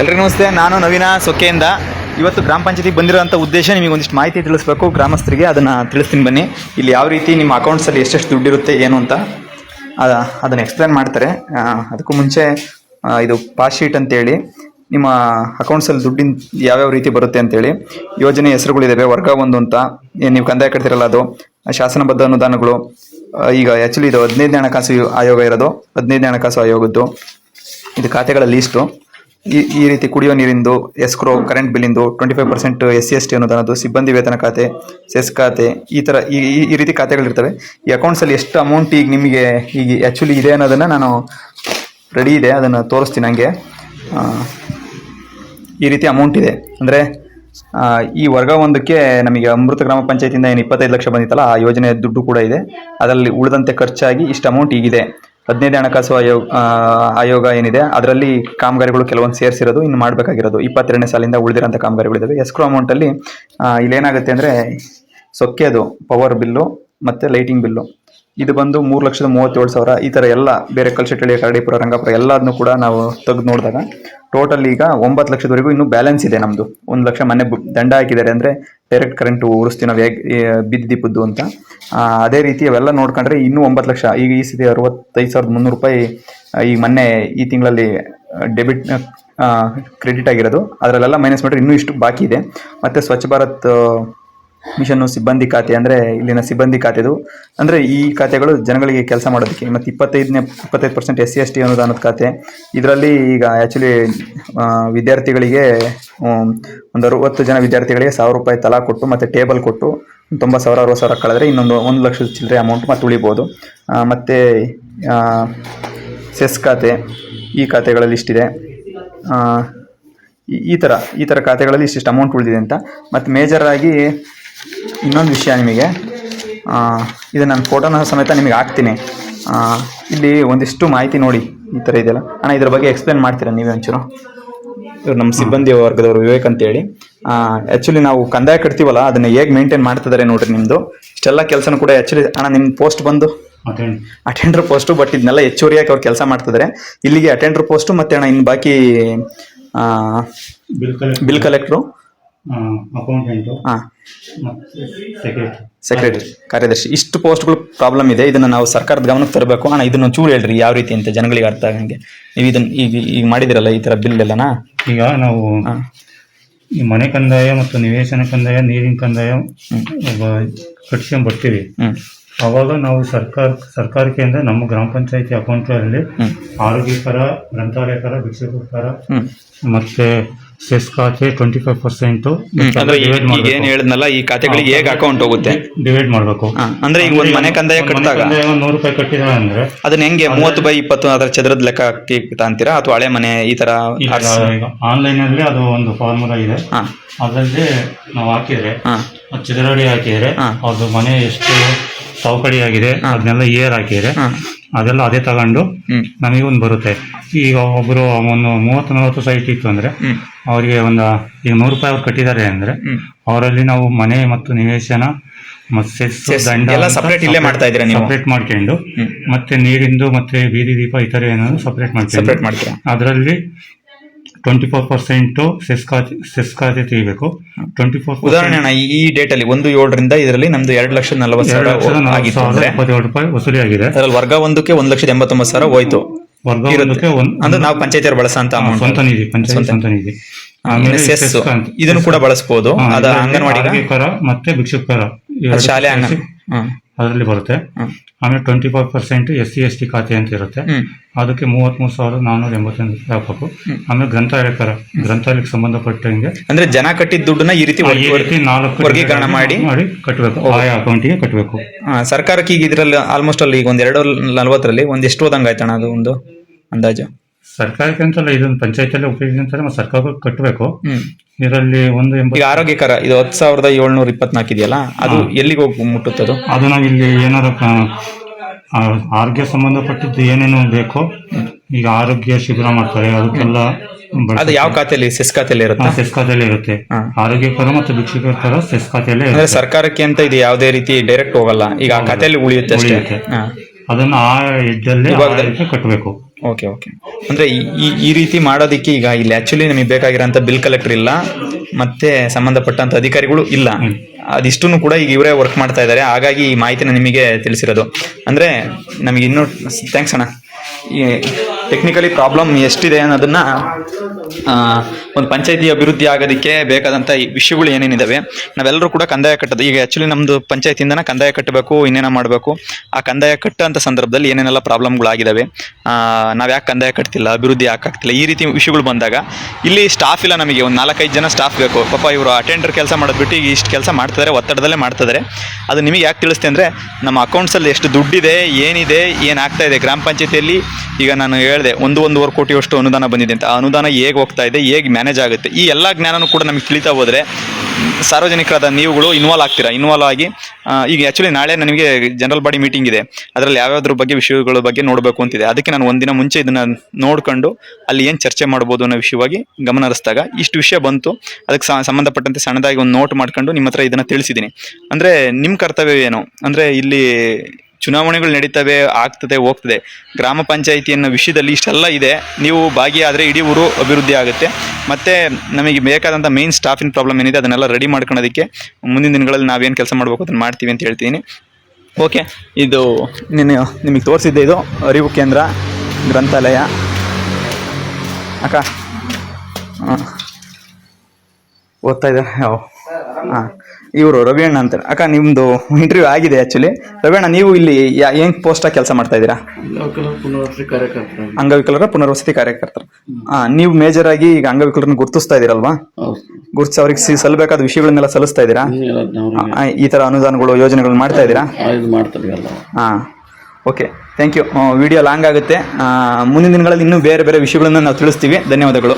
ಎಲ್ರಿಗೂ ನಮಸ್ತೆ, ನಾನು ನವೀನ ಸೊಕ್ಕೆಯಿಂದ. ಇವತ್ತು ಗ್ರಾಮ ಪಂಚಾಯತಿಗೆ ಬಂದಿರೋಂಥ ಉದ್ದೇಶ ನಿಮಗೆ ಒಂದಿಷ್ಟು ಮಾಹಿತಿ ತಿಳಿಸ್ಬೇಕು. ಗ್ರಾಮಸ್ಥರಿಗೆ ಅದನ್ನು ತಿಳಿಸ್ತೀನಿ ಬನ್ನಿ. ಇಲ್ಲಿ ಯಾವ ರೀತಿ ನಿಮ್ಮ ಅಕೌಂಟ್ಸಲ್ಲಿ ಎಷ್ಟೆಷ್ಟು ದುಡ್ಡಿರುತ್ತೆ ಏನು ಅಂತ. ಅದ, ಅದನ್ನು ಎಕ್ಸ್ಪ್ಲೇನ್ ಮಾಡ್ತಾರೆ. ಅದಕ್ಕೂ ಮುಂಚೆ ಇದು ಪಾಸ್ ಶೀಟ್ ಅಂತೇಳಿ, ನಿಮ್ಮ ಅಕೌಂಟ್ಸಲ್ಲಿ ದುಡ್ಡಿನ ಯಾವ್ಯಾವ ರೀತಿ ಬರುತ್ತೆ ಅಂತೇಳಿ. ಯೋಜನೆ ಹೆಸರುಗಳಿದ್ದಾವೆ ವರ್ಗ ಒಂದು ಅಂತ. ಏನು ನೀವು ಕಂದಾಯ ಕಟ್ತಿರಲ್ಲ ಅದು. ಶಾಸನಬದ್ಧ ಅನುದಾನಗಳು. ಈಗ ಆ್ಯಕ್ಚುಲಿ ಇದು ಹದಿನೈದನೇ ಹಣಕಾಸು ಆಯೋಗ ಇರೋದು. ಹದಿನೈದನೇ ಹಣಕಾಸು ಆಯೋಗದ್ದು. ಇದು ಖಾತೆಗಳ ಲೀಸ್ಟು ಈ ರೀತಿ ಕುಡಿಯೋ ನೀರಿಂದು escrow current ಬಿಲ್ಲಿಂದು twenty five percent S C S T ಅನ್ನೋದು ಸಿಬ್ಬಂದಿ ವೇತನ ಖಾತೆ ಸೆಸ್ ಖಾತೆ, ಈ ಥರ ಈ, ಈ- ರೀತಿ ಖಾತೆಗಳಿರ್ತವೆ. ಈ ಅಕೌಂಟ್ಸಲ್ಲಿ ಎಷ್ಟು ಅಮೌಂಟ್ ಈಗ ನಿಮಗೆ ಈಗ ಆ್ಯಕ್ಚುಲಿ ಇದೆ ಅನ್ನೋದನ್ನು ನಾನು ರೆಡಿ ಇದೆ, ಅದನ್ನು ತೋರಿಸ್ತೀನಿ ನನಗೆ ಈ ರೀತಿ ಅಮೌಂಟ್ ಇದೆ. ಅಂದರೆ ಈ ವರ್ಗ ಒಂದಕ್ಕೆ ನಮಗೆ ಅಮೃತ ಗ್ರಾಮ ಪಂಚಾಯತಿಯಿಂದ ಏನು ಇಪ್ಪತ್ತೈದು ಲಕ್ಷ ಬಂದಿತ್ತಲ್ಲ, ಆ ಯೋಜನೆ ದುಡ್ಡು ಕೂಡ ಇದೆ. ಅದರಲ್ಲಿ ಉಳಿದಂತೆ ಖರ್ಚಾಗಿ ಇಷ್ಟು ಅಮೌಂಟ್ ಈಗಿದೆ. ಹದಿನೈದು ಹಣಕಾಸು ಆಯೋಗ ಆಯೋಗ ಏನಿದೆ, ಅದರಲ್ಲಿ ಕಾಮಗಾರಿಗಳು ಕೆಲವೊಂದು ಸೇರಿಸಿರೋದು, ಇನ್ನು ಮಾಡಬೇಕಾಗಿರೋದು. ಇಪ್ಪತ್ತೆರಡನೇ ಸಾಲಿಂದ ಉಳಿದಿರೋಂಥ ಕಾಮಗಾರಿಗಳಿದ್ದಾವೆ ಎಸ್ಕ್ರೋ ಅಮೌಂಟಲ್ಲಿ ಇಲ್ಲೇನಾಗುತ್ತೆ ಅಂದರೆ ಸೊಕ್ಕೆದು ಪವರ್ ಬಿಲ್ಲು ಮತ್ತು ಲೈಟಿಂಗ್ ಬಿಲ್ಲು ಇದು ಬಂದು ಮೂರು ಲಕ್ಷದ ಮೂವತ್ತೇಳು ಸಾವಿರ, ಈ ಥರ ಎಲ್ಲ ಬೇರೆ ಕಲ್ಶೆಟ್ಟಳ್ಳಿ ಕರಡಿಪುರ, ರಂಗಾಪುರ ಎಲ್ಲದನ್ನು ಕೂಡ ನಾವು ತೆಗೆದು ನೋಡಿದಾಗ ಟೋಟಲ್ ಈಗ ಒಂಬತ್ತು ಲಕ್ಷದವರೆಗೂ ಇನ್ನೂ ಬ್ಯಾಲೆನ್ಸ್ ಇದೆ ನಮ್ಮದು ಒಂದು ಲಕ್ಷ ಮನೆ ದಂಡ ಹಾಕಿದ್ದಾರೆ ಅಂದರೆ ಡೈರೆಕ್ಟ್ ಕರೆಂಟು ಉರಿಸ್ತೀವಿ ನಾವು ಹೇಗೆ ಬಿದ್ದು ದೀಪದ್ದು ಅಂತ. ಅದೇ ರೀತಿ ಅವೆಲ್ಲ ನೋಡ್ಕೊಂಡ್ರೆ ಇನ್ನೂ ಒಂಬತ್ತು ಲಕ್ಷ. ಈಗ ಈ ಸತಿ ಅರವತ್ತೈದು ಸಾವಿರದ ಮುನ್ನೂರು ರೂಪಾಯಿ ಈಗ ಮೊನ್ನೆ ಈ ತಿಂಗಳಲ್ಲಿ ಡೆಬಿಟ್ ಕ್ರೆಡಿಟ್ ಆಗಿರೋದು. ಅದರಲ್ಲೆಲ್ಲ ಮೈನಸ್ ಮಾಡಿದ್ರೆ ಇನ್ನೂ ಇಷ್ಟು ಬಾಕಿ ಇದೆ. ಮತ್ತು ಸ್ವಚ್ಛ ಭಾರತ್ ಆ, ಮಿಷನ್ನು ಸಿಬ್ಬಂದಿ ಖಾತೆ ಅಂದರೆ ಇಲ್ಲಿನ ಸಿಬ್ಬಂದಿ ಖಾತೆದು. ಅಂದರೆ ಈ ಖಾತೆಗಳು ಜನಗಳಿಗೆ ಕೆಲಸ ಮಾಡೋದಕ್ಕೆ. ಮತ್ತು ಇಪ್ಪತ್ತೈದನೇ ಇಪ್ಪತ್ತೈದು percent S C S T ಅನುದಾನದ ಖಾತೆ. ಇದರಲ್ಲಿ ಈಗ ಆ್ಯಕ್ಚುಲಿ ವಿದ್ಯಾರ್ಥಿಗಳಿಗೆ ಒಂದು ಅರುವತ್ತು ಜನ ವಿದ್ಯಾರ್ಥಿಗಳಿಗೆ ಸಾವಿರ ರೂಪಾಯಿ ತಲಾ ಕೊಟ್ಟು ಮತ್ತು ಟೇಬಲ್ ಕೊಟ್ಟು ತೊಂಬತ್ತು ಸಾವಿರ ಅರವತ್ತು ಸಾವಿರ ಕಳೆದ್ರೆ ಇನ್ನೊಂದು ಒಂದು ಲಕ್ಷದ ಚಿಲ್ಲರೆ ಅಮೌಂಟ್ ಮತ್ತೆ ಉಳಿಬೋದು. ಮತ್ತು ಸೆಸ್ ಖಾತೆ ಈ ಖಾತೆಗಳಲ್ಲಿ ಇಷ್ಟಿದೆ ಈ- ಥರ ಈ ಥರ ಖಾತೆಗಳಲ್ಲಿ ಇಷ್ಟಿಷ್ಟು ಅಮೌಂಟ್ ಉಳಿದಿದೆ ಅಂತ. ಮತ್ತು ಮೇಜರಾಗಿ ಇನ್ನೊಂದು ವಿಷಯ ನಿಮಗೆ. ಆ, ಇದು ನಾನು ಫೋಟೋನ ಸಮೇತ ನಿಮಗೆ ಹಾಕ್ತೀನಿ. ಆ, ಇಲ್ಲಿ ಒಂದಿಷ್ಟು ಮಾಹಿತಿ ನೋಡಿ ಈ ಥರ ಇದೆಯಲ್ಲ. ಅಣ್ಣ ಇದ್ರ ಬಗ್ಗೆ ಎಕ್ಸ್ಪ್ಲೇನ್ ಮಾಡ್ತೀರಾ ನೀವೇ ಒಂಚೂರು? ಇವ್ರು ನಮ್ಮ ಸಿಬ್ಬಂದಿ ವರ್ಗದವರು ವಿವೇಕ್ ಅಂತೇಳಿ. ಆ್ಯಕ್ಚುಲಿ ನಾವು ಕಂದಾಯ ಕಟ್ತೀವಲ್ಲ ಅದನ್ನ ಹೇಗೆ ಮೇಂಟೈನ್ ಮಾಡ್ತಿದ್ದಾರೆ ನೋಡ್ರಿ ನಿಮ್ಮದು ಇಷ್ಟೆಲ್ಲ ಕೆಲಸನೂ ಕೂಡ ಆ್ಯಕ್ಚುಲಿ ಅಣ್ಣ ನಿಮ್ಮ ಪೋಸ್ಟ್ ಬಂದು. ಅಟೆಂಡ್ ಅಟೆಂಡರ್ ಪೋಸ್ಟು ಬಟ್ ಇದನ್ನೆಲ್ಲ ಹೆಚ್ಚುವರಿಯಾಗಿ ಅವ್ರು ಕೆಲಸ ಮಾಡ್ತಿದ್ದಾರೆ. ಇಲ್ಲಿಗೆ ಅಟೆಂಡರ್ ಪೋಸ್ಟು ಮತ್ತೆ ಅಣ್ಣ ಇನ್ನು ಬಾಕಿ ಬಿಲ್ ಕಲೆಕ್ಟ್ರು ಅಕೌಂಟೆಂಟು ಹಾಂ ಮತ್ತೆ ಸೆಕ್ರೆಟರಿ ಸೆಕ್ರೆಟರಿ ಕಾರ್ಯದರ್ಶಿ. ಇಷ್ಟು ಪೋಸ್ಟ್ಗಳು ಪ್ರಾಬ್ಲಮ್ ಇದೆ. ಇದನ್ನು ನಾವು ಸರ್ಕಾರದ ಗಮನಕ್ಕೆ ತರಬೇಕು. ಅಣ್ಣ ಇದನ್ನು ಚೂರು ಹೇಳ್ರಿ. ಯಾವ ರೀತಿ ಅಂತ ಜನಗಳಿಗೆ ಅರ್ಥ ಆಗಂಗೆ. ನೀವು ಇದನ್ನು ಈಗ ಈಗ ಮಾಡಿದಿರಲ್ಲ ಈ ಥರ ಬಿಲ್ ಎಲ್ಲನಾ? ಈಗ ನಾವು ಹಾಂ ಈ ಮನೆ ಕಂದಾಯ ಮತ್ತು ನಿವೇಶನ ಕಂದಾಯ ನೀರಿನ ಕಂದಾಯ ಕಟ್ಸ್ಕೊಂಡ್ ಬರ್ತೀವಿ ಅವಾಗ ನಾವು ಸರ್ಕಾರ ಸರ್ಕಾರಕ್ಕೆ ಅಂದ್ರೆ ನಮ್ಮ ಗ್ರಾಮ ಪಂಚಾಯತಿ ಅಕೌಂಟ್ ಅಲ್ಲಿ ಆರೋಗ್ಯಕರ ಗ್ರಂಥಾಲಯಕರ ಭಿಕ್ಷುಕರ ಮತ್ತೆ ಸೆಸ್ ಖಾತೆ ಟ್ವೆಂಟಿ ಫೈವ್ ಪರ್ಸೆಂಟ್ ಅಂದ್ರೆ ಈಗ ಏನು ಹೇಳಿದ್ನಲ್ಲ ಈ ಖಾತೆಗಳಿಗೆ ಹೇಗೆ ಅಕೌಂಟ್ ಹೋಗುತ್ತೆ? ಡಿವೈಡ್ ಮಾಡಬೇಕು. ಅಂದ್ರೆ ಈಗ ಒಂದ್ ಮನೆ ಕಂದಾಯ ಕಟ್ಟಿದಾಗ ನೂರು ರೂಪಾಯಿ ಕಟ್ಟಿದ್ರೆ ಅಂದ್ರೆ ಅದನ್ನ ಹೆಂಗೆ ಮೂವತ್ತು ಬೈ ಇಪ್ಪತ್ತು ಅದರ ಚದರದ ಲೆಕ್ಕ ಹಾಕಿ ಅಂತೀರಾ ಅಥವಾ ಹಳೆ ಮನೆ ಈ ತರ ಆನ್ಲೈನ್ ಅಲ್ಲಿ ಅದು ಒಂದು ಫಾರ್ಮುಲಾ ಇದೆ. ಅದರಲ್ಲಿ ನಾವು ಹಾಕಿದ್ರೆ ಚದರಡಿ ಹಾಕಿದ್ರೆ. ಅದು ಮನೆ ಎಷ್ಟು ಸೌಕಡಿ ಆಗಿದೆ ಅದನ್ನೆಲ್ಲ ಇಯರ್ ಹಾಕಿದ್ರೆ ಅದೆಲ್ಲ ಅದೇ ತಗೊಂಡು ನಮಗೆ ಒಂದು ಬರುತ್ತೆ. ಈಗ ಒಬ್ಬರು ಒಂದು ಮೂವತ್ತು ನಲವತ್ತು ಸೈಟ್ ಇತ್ತು ಅಂದ್ರೆ ಅವರಿಗೆ ಒಂದು ಈಗ ನೂರು ರೂಪಾಯಿ ಅವ್ರು ಕಟ್ಟಿದ್ದಾರೆ ಅಂದ್ರೆ ಅವರಲ್ಲಿ ನಾವು ಮನೆ ಮತ್ತು ನಿವೇಶನ ಮತ್ತೆ? ಸಪ್ರೇಟ್ ಮಾಡ್ಕೊಂಡು ಮತ್ತೆ ನೀರಿಂದು ಮತ್ತೆ ಬೀದಿ ದೀಪ ಇತರ ತರ ಏನಾದ್ರು ಸಪ್ರೇಟ್ ಮಾಡ್ಕೊಂಡು ಮಾಡ್ತೀರಾ? ಅದರಲ್ಲಿ ಟ್ವೆಂಟಿ ಫೋರ್ ಪರ್ಸೆಂಟ್ ಸೆಸ್ ಖಾತೆ ತೆಗಿಬೇಕು ಟ್ವೆಂಟಿ ಫೋರ್ ಉದಾಹರಣೆ ಈ ಡೇಟ್ ಅಲ್ಲಿ ಒಂದು ಏಳರಿಂದ ಇದರಲ್ಲಿ ನಮ್ದು ಎರಡು ಲಕ್ಷದ ನಲವತ್ತು ಸಾವಿರ ಎಪ್ಪತ್ತೇಳು ರೂಪಾಯಿ ವಸೂಲಿ ಆಗಿದೆ. ಅದ್ರಲ್ಲಿ ವರ್ಗ ಒಂದಕ್ಕೆ ಒಂದ್ ಲಕ್ಷದ ಎಂಬತ್ತೊಂಬತ್ತು ಸಾವಿರ ಹೋಯ್ತು. ವರ್ಗ. ಒಂದಕ್ಕೆ ಒಂದ್- ಅಂದ್ರೆ ನಾವು ಪಂಚಾಯತಿಯವರು ಬಳಸಂತ ಸ್ವಂತ ನಿಧಿ ಪಂಚಾಯತ್ ಸ್ವಂತ. ನಿಧಿ. ಆಮೇಲೆ ಇದನ್ನು ಕೂಡ ಬಳಸಬಹುದು ಅದ ಅಂಗನವಾಡಿ ಕರ ಮತ್ತೆ ಭಿಕ್ಷುಕರ. ಶಾಲೆ ಅಂಗನ ಅದರಲ್ಲಿ ಬರುತ್ತೆ. ಆಮೇಲೆ twenty five percent S C S T ಖಾತೆ ಅಂತ ಇರುತ್ತೆ. ಅದಕ್ಕೆ ಮೂವತ್ಮೂರು ಸಾವಿರದ ನಾನ್ನೂರ ಎಂಬತ್ತೊಂದು ಹಾಕಬೇಕು ಆಮೇಲೆ ಗ್ರಂಥಾಲಯಕರ ಗ್ರಂಥಾಲಯಕ್ಕೆ ಸಂಬಂಧಪಟ್ಟಂಗೆ ಅಂದ್ರೆ ಜನ ಕಟ್ಟಿದ ದುಡ್ಡನ್ನ ಈ ರೀತಿ ಈ ರೀತಿ ನಾಲ್ಕು ವರ್ಗೀಕರಣ ಮಾಡಿ ಮಾಡಿ ಕಟ್ಟಬೇಕು ಆಯಾ ಅಕೌಂಟಿಗೆ ಕಟ್ಟಬೇಕು ಸರ್ಕಾರಕ್ಕೆ ಈಗ ಇದ್ರಲ್ಲಿ ಆಲ್ಮೋಸ್ಟ್ ಅಲ್ಲಿ ಈಗ ಒಂದ್ ಎರಡು ನಲ್ವತ್ತರಲ್ಲಿ ಒಂದ್ ಎಷ್ಟು ಹೋದಂಗ ಆಯ್ತಣ ಅದು ಒಂದು ಅಂದಾಜು? ಸರ್ಕಾರಕ್ಕೆ ಅಂತಲ್ಲ ಇದೊಂದು ಪಂಚಾಯತ್ ಉಪಯೋಗ ಅಂತಾರೆ ಮತ್ತೆ ಸರ್ಕಾರಕ್ಕೆ ಕಟ್ಟಬೇಕು ಇದರಲ್ಲಿ ಒಂದು ಎಂಬತ್ತು ಈಗ ಆರೋಗ್ಯಕರ ಇದು ಹತ್ತು ಸಾವಿರದ ಏಳ್ನೂರ ಇಪ್ಪತ್ನಾಲ್ಕು ಇದೆಯಲ್ಲ ಅದು ಎಲ್ಲಿಗೆ ಹೋಗಿ ಮುಟ್ಟುತ್ತದು ಅದು? ನಾವು ಇಲ್ಲಿ ಕ- ಆ, ಆರೋಗ್ಯ ಸಂಬಂಧಪಟ್ಟಿದ್ದು ಏನೇನು ಬೇಕೋ ಈಗ ಆರೋಗ್ಯ ಶಿಬಿರ ಮಾಡ್ತಾರೆ ಅದಕ್ಕೆಲ್ಲ ಅದು ಯಾವ ಖಾತೆಯಲ್ಲಿ ಸೆಸ್ ಖಾತೆಯಲ್ಲಿ ಇರುತ್ತೆ? ಸೆಸ್ ಖಾತೆಯಲ್ಲಿ ಇರುತ್ತೆ. ಹಾ. ಆರೋಗ್ಯಕರ ಮತ್ತು ಭಿಕ್ಷುಕರ ಸೆಸ್ ಖಾತೆಯಲ್ಲೇ ಅಂದ್ರೆ ಸರ್ಕಾರಕ್ಕೆ ಅಂತ ಇದು ಯಾವುದೇ ರೀತಿ ಡೈರೆಕ್ಟ್ ಹೋಗಲ್ಲ. ಈಗ ಆ ಖಾತೆಯಲ್ಲಿ ಉಳಿಯುತ್ತೆ ಅಷ್ಟೇ. ಉಳಿಯುತ್ತೆ. ಹಾ. ಅದನ್ನ ಆ. ಕಟ್ಟಬೇಕು ಓಕೆ ಓಕೆ ಅಂದ್ರೆ ಈ ಈ ರೀತಿ ಮಾಡೋದಕ್ಕೆ ಈಗ ಇಲ್ಲಿ ಆಕ್ಚುಲಿ ನಮಗೆ ಬೇಕಾಗಿರೋಂಥ ಬಿಲ್ ಕಲೆಕ್ಟರ್ ಇಲ್ಲ ಮತ್ತೆ ಸಂಬಂಧಪಟ್ಟಂತ ಅಧಿಕಾರಿಗಳು ಇಲ್ಲ. ಅದಿಷ್ಟನ್ನು ಕೂಡ ಈಗ ಇವರೇ ವರ್ಕ್ ಮಾಡ್ತಾ ಇದ್ದಾರೆ. ಹಾಗಾಗಿ ಈ ಮಾಹಿತಿನ ನಿಮಗೆ ತಿಳಿಸಿರೋದು. ಅಂದ್ರೆ ನಮಗೆ ಇನ್ನೂ ಥ್ಯಾಂಕ್ಸ್ ಅಣ್ಣ. ಈ ಟೆಕ್ನಿಕಲಿ ಪ್ರಾಬ್ಲಮ್ ಎಷ್ಟಿದೆ ಅನ್ನೋದನ್ನ ಒಂದು ಪಂಚಾಯತಿ ಅಭಿವೃದ್ಧಿ ಆಗೋದಕ್ಕೆ ಬೇಕಾದಂಥ ವಿಷಯಗಳು ಏನೇನಿದ್ದಾವೆ ನಾವೆಲ್ಲರೂ ಕೂಡ ಕಂದಾಯ ಕಟ್ಟೋದು, ಈಗ ಆ್ಯಕ್ಚುಲಿ ನಮ್ಮದು ಪಂಚಾಯತಿಯಿಂದನೇ ಕಂದಾಯ ಕಟ್ಟಬೇಕು, ಇನ್ನೇನೋ ಮಾಡಬೇಕು, ಆ ಕಂದಾಯ ಕಟ್ಟೋಂಥ ಸಂದರ್ಭದಲ್ಲಿ ಏನೇನೆಲ್ಲ ಪ್ರಾಬ್ಲಮ್ಗಳಾಗಿದ್ದಾವೆ ನಾವು ಯಾಕೆ ಕಂದಾಯ ಕಟ್ತಿಲ್ಲ, ಅಭಿವೃದ್ಧಿ ಯಾಕೆ ಆಗ್ತಿಲ್ಲ, ಈ ರೀತಿ ವಿಷಯಗಳು ಬಂದಾಗ, ಇಲ್ಲಿ ಸ್ಟಾಫ್ ಇಲ್ಲ ನಮಗೆ, ಒಂದು ನಾಲ್ಕೈದು ಜನ ಸ್ಟಾಫ್ ಬೇಕು, ಪಾಪ ಇವರು ಅಟೆಂಡರ್ ಕೆಲಸ ಮಾಡೋದು ಬಿಟ್ಟು ಈಗ ಇಷ್ಟು ಕೆಲಸ ಮಾಡ್ತಿದ್ದಾರೆ ಒತ್ತಡದಲ್ಲೇ ಮಾಡ್ತಿದ್ದಾರೆ ಅದು ನಿಮಗೆ ಯಾಕೆ ತಿಳಿಸ್ತೆ ಅಂದರೆ, ನಮ್ಮ ಅಕೌಂಟ್ಸಲ್ಲಿ ಎಷ್ಟು ದುಡ್ಡಿದೆ, ಏನಿದೆ, ಏನಾಗ್ತಾ ಇದೆ, ಗ್ರಾಮ ಪಂಚಾಯತಿಯಲ್ಲಿ ಈಗ ನಾನು ಹೇಳಿದೆ, ಒಂದು ಒಂದೂವರೆ ಕೋಟಿಯಷ್ಟು ಅನುದಾನ ಬಂದಿದೆ ಅಂತ, ಆ ಅನುದಾನ ಹೇಗೆ ಹೋಗ್ತಾ ಇದೆ, ಹೇಗೆ ಮ್ಯಾನೇಜ್ ಆಗುತ್ತೆ, ಈ ಎಲ್ಲ ಜ್ಞಾನನೂ ಕೂಡ ನಮಗೆ ತಿಳಿತಾ ಹೋದರೆ ಸಾರ್ವಜನಿಕರಾದ ನೀವುಗಳು ಇನ್ವಾಲ್ವ್ ಆಗ್ತೀರಾ? ಇನ್ವಾಲ್ವ್ ಆಗಿ ಈಗ ಆ್ಯಕ್ಚುಲಿ ನಾಳೆ ನನಗೆ ಜನರಲ್ ಬಾಡಿ ಮೀಟಿಂಗ್ ಇದೆ. ಅದರಲ್ಲಿ ಯಾವ್ಯಾವ್ದ್ರ ಬಗ್ಗೆ ವಿಷಯಗಳ ಬಗ್ಗೆ ನೋಡಬೇಕು ಅಂತಿದೆ. ಅದಕ್ಕೆ ನಾನು ಒಂದಿನ ಮುಂಚೆ ಇದನ್ನು ನೋಡ್ಕೊಂಡು ಅಲ್ಲಿ ಏನು ಚರ್ಚೆ ಮಾಡ್ಬೋದು ಅನ್ನೋ ವಿಷಯವಾಗಿ ಗಮನ ಹರಿಸಿದಾಗ ಇಷ್ಟು ವಿಷಯ ಬಂತು. ಅದಕ್ಕೆ ಸಂಬಂಧಪಟ್ಟಂತೆ ಸಣ್ಣದಾಗಿ ಒಂದು ನೋಟ್ ಮಾಡ್ಕೊಂಡು ನಿಮ್ಮ ಹತ್ರ ಇದನ್ನು ತಿಳಿಸಿದ್ದೀನಿ. ಅಂದರೆ ನಿಮ್ಮ ಕರ್ತವ್ಯ ಏನು? ಅಂದರೆ ಇಲ್ಲಿ ಚುನಾವಣೆಗಳು ನಡೀತವೆ, ಆಗ್ತದೆ, ಹೋಗ್ತದೆ. ಗ್ರಾಮ ಪಂಚಾಯಿತಿ ಅನ್ನೋ ವಿಷಯದಲ್ಲಿ ಇಷ್ಟೆಲ್ಲ ಇದೆ. ನೀವು ಭಾಗಿಯಾದರೆ ಇಡೀ ಊರು ಅಭಿವೃದ್ಧಿ ಆಗುತ್ತೆ. ಮತ್ತು ನಮಗೆ ಬೇಕಾದಂಥ ಮೇನ್ ಸ್ಟಾಫಿನ ಪ್ರಾಬ್ಲಮ್ ಏನಿದೆ, ಅದನ್ನೆಲ್ಲ ರೆಡಿ ಮಾಡ್ಕೊಳ್ಳೋದಕ್ಕೆ ಮುಂದಿನ ದಿನಗಳಲ್ಲಿ ನಾವೇನು ಕೆಲಸ ಮಾಡಬೇಕು ಅದನ್ನು ಮಾಡ್ತೀವಿ ಅಂತ ಹೇಳ್ತೀನಿ. ಓಕೆ ಇದು ನಿನ್ನೆ ನಿಮಗೆ ತೋರಿಸಿದ್ದೆ ಇದು ಅರಿವು ಕೇಂದ್ರ ಗ್ರಂಥಾಲಯ. ಅಕ್ಕ, ಹಾಂ. ಓದ್ತಾ ಇದ್ದಾರೆ ಹಾಂ. ಇವರು ರವಿಯಣ್ಣ ಅಂತ ಅಕ್ಕ ನಿಮ್ದು ಇಂಟರ್ವ್ಯೂ ಆಗಿದೆ ಆ್ಯಕ್ಚುಲಿ ರವಿಯಣ್ಣ ನೀವು ಇಲ್ಲಿ ಏನ್ ಪೋಸ್ಟಾಗಿ ಕೆಲಸ ಮಾಡ್ತಾ ಇದ್ದೀರಾ? ಲೋಕಲ್ ಪುನರ್ವಸತಿ ಕಾರ್ಯಕರ್ತರು ಅಂಗವಿಕಲರ ಪುನರ್ವಸತಿ ಕಾರ್ಯಕರ್ತರು. ನೀವು ಮೇಜರ್ ಆಗಿ ಈಗ ಅಂಗವಿಕಲರನ್ನ ಗುರುತಿಸ್ತಾ ಇದೀರಲ್ವಾ ಗುರುತಿಸಿ ಅವ್ರಿಗೆ ಸಿ- ಸಲ್ಲಬೇಕಾದ ವಿಷಯಗಳನ್ನೆಲ್ಲ ಸಲ್ಲಿಸ್ತಾ ಇದ್ದೀರಾ? ಆ, ಈ ಥರ ಅನುದಾನಗಳು ಯೋಜನೆಗಳನ್ನ ಮಾಡ್ತಾ ಇದ್ದೀರಾ? ಇದು ಮಾಡ್ತಾರೆ ಎಲ್ಲ. ಹಾಂ okay thank you video long ಆಗುತ್ತೆ. ಆ, ಮುಂದಿನ ದಿನಗಳಲ್ಲಿ ಇನ್ನೂ ಬೇರೆ ಬೇರೆ ವಿಷಯಗಳನ್ನು ನಾವು ತಿಳಿಸ್ತೀವಿ. ಧನ್ಯವಾದಗಳು.